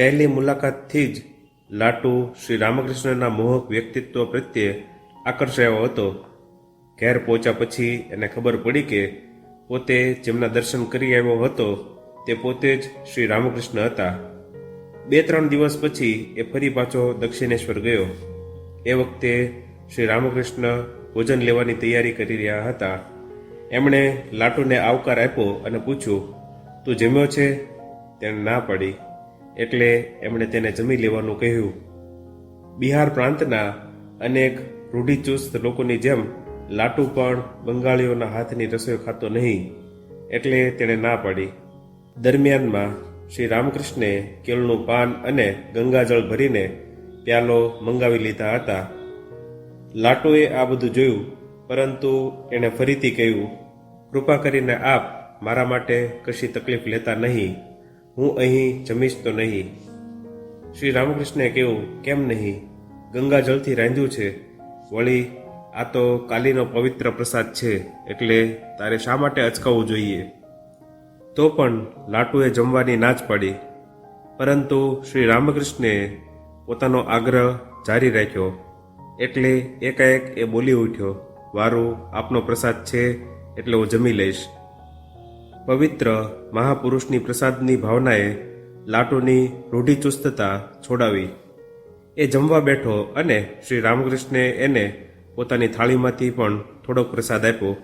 પહેલી મુલાકાતથી જ લાટુ શ્રી રામકૃષ્ણના મોહક વ્યક્તિત્વ પ્રત્યે આકર્ષાયો હતો. ઘેર પહોંચ્યા પછી એને ખબર પડી કે પોતે જેમના દર્શન કરી આવ્યો હતો તે પોતે જ શ્રી રામકૃષ્ણ હતા. બે ત્રણ દિવસ પછી એ ફરી પાછો દક્ષિણેશ્વર ગયો. એ વખતે શ્રી રામકૃષ્ણ ભોજન લેવાની તૈયારી કરી રહ્યા હતા. એમણે લાટુને આવકાર આપ્યો અને પૂછ્યું, તું જમ્યો છે? તેણે ના પાડી. એટલે એમણે તેને જમી લેવાનું કહ્યું. બિહાર પ્રાંતના અનેક રૂઢિચુસ્ત લોકોની જેમ લાટુ પણ બંગાળીઓના હાથની રસોઈ ખાતો નહીં, એટલે તેણે ના પાડી. દરમિયાનમાં શ્રી રામકૃષ્ણે કેળનું પાન અને ગંગાજળ ભરીને પ્યાલો મંગાવી લીધા હતા. લાટુએ આ બધું જોયું, પરંતુ એણે ફરીથી કહ્યું, કૃપા કરીને આપ મારા માટે કશી તકલીફ લેતા નહીં. હું અહીં જમીશ તો નહીં. શ્રી રામકૃષ્ણે કહ્યું, કેમ નહીં? ગંગાજળથી રાંધ્યું છે. વળી આ તો કાલીનો પવિત્ર પ્રસાદ છે, એટલે તારે શા માટે અચકાવવું જોઈએ? તો પણ લાટુએ જમવાની ના જ પાડી. પરંતુ શ્રી રામકૃષ્ણે પોતાનો આગ્રહ જારી રાખ્યો. એટલે એકાએક એ બોલી ઉઠ્યો, વારું, આપનો પ્રસાદ છે, એટલે હું જમી લઈશ. પવિત્ર મહાપુરુષની પ્રસાદની ભાવનાએ લાટુની રૂઢિચુસ્તતા છોડાવી. એ જમવા બેઠો અને શ્રી રામકૃષ્ણે એને પોતાની થાળીમાંથી પણ થોડોક પ્રસાદ આપ્યો.